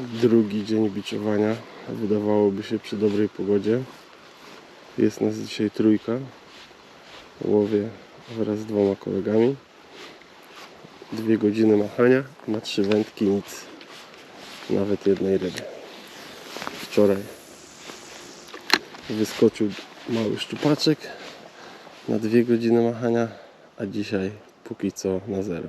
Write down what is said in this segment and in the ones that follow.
Drugi dzień biczowania. Wydawałoby się przy dobrej pogodzie. Jest nas dzisiaj trójka. Łowię wraz z dwoma kolegami. Dwie godziny machania. Na trzy wędki nic. Nawet jednej ryby. Wczoraj wyskoczył mały szczupaczek na dwie godziny machania, a dzisiaj póki co na zero.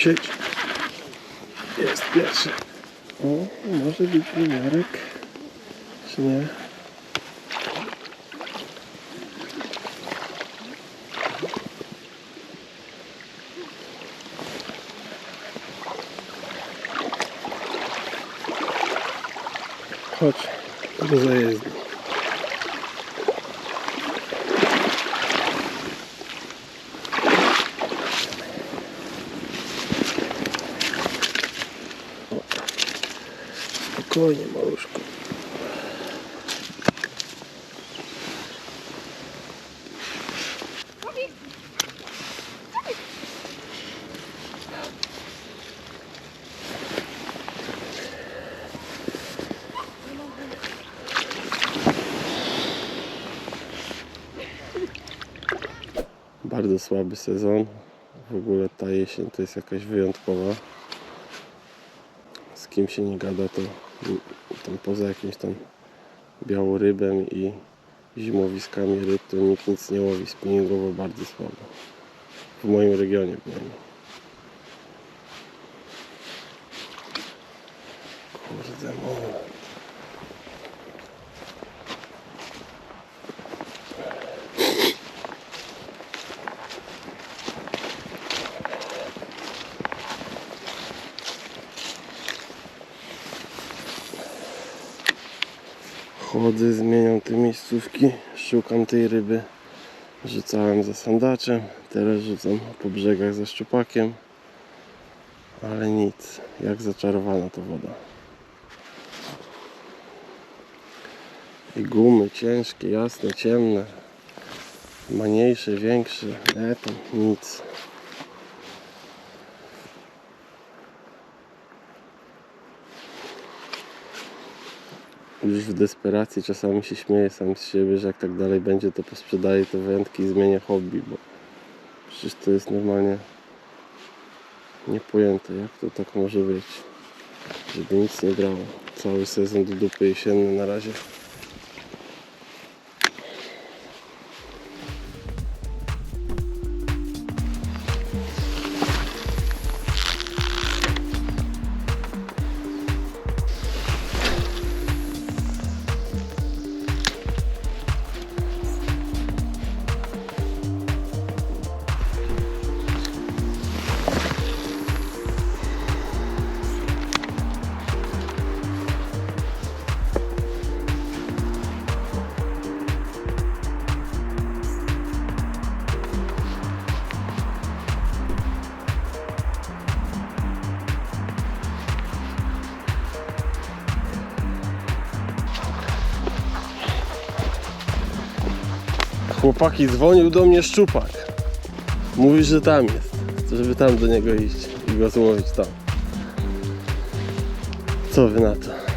Siedź. Jest pierwszy. O, może być wymiarek. Czy nie? Chodź do zajezdni. Spokojnie, maluszku. Bardzo słaby sezon. W ogóle ta jesień to jest jakaś wyjątkowa z kim się nie gada, to tam poza jakimś tam białorybem i zimowiskami ryb, to nikt nic nie łowi spinningowo bardzo słabo. W moim regionie bynajmniej. Kurde, moment. Chodzę, zmieniam te miejscówki, szukam tej ryby. Rzucałem za sandaczem, teraz rzucam po brzegach ze szczupakiem. Ale nic, jak zaczarowana to woda. I gumy ciężkie, jasne, ciemne. Mniejsze, większe, nie tam nic. Już w desperacji czasami się śmieję sam z siebie, że jak tak dalej będzie, to posprzedaję te wędki i zmienię hobby, bo przecież to jest normalnie niepojęte, jak to tak może być, żeby nic nie grało. Cały sezon do dupy jesienny na razie. Chłopaki, dzwonił do mnie szczupak. Mówi, że tam jest. Żeby tam do niego iść i go złowić tam. Co wy na to?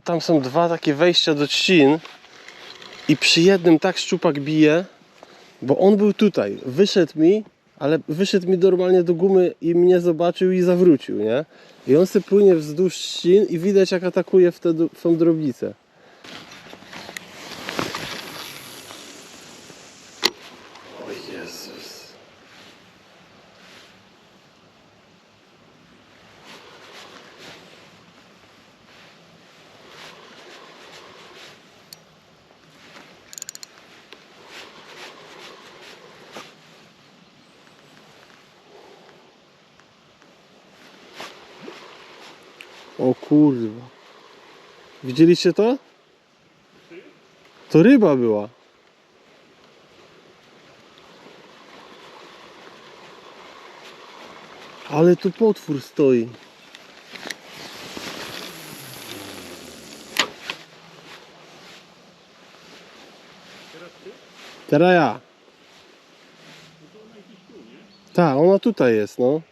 Tam są dwa takie wejścia do trzcin i przy jednym tak szczupak bije, bo on był tutaj, wyszedł mi, ale wyszedł mi normalnie do gumy i mnie zobaczył i zawrócił, nie? I on sobie płynie wzdłuż trzcin i widać jak atakuje w, tę w tą drobnicę. O Jezus. O kurwa. Widzieliście to? To ryba była. Ale tu potwór stoi. Teraz ja. Tak, ona tutaj jest, no.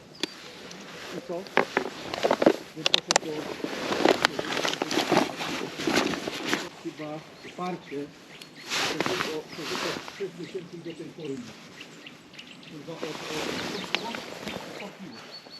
I co? Nie poszedł do... Chyba wsparcie przeżyło przez 6 miesięcy do tej pory. Chyba od... od... od... od... od...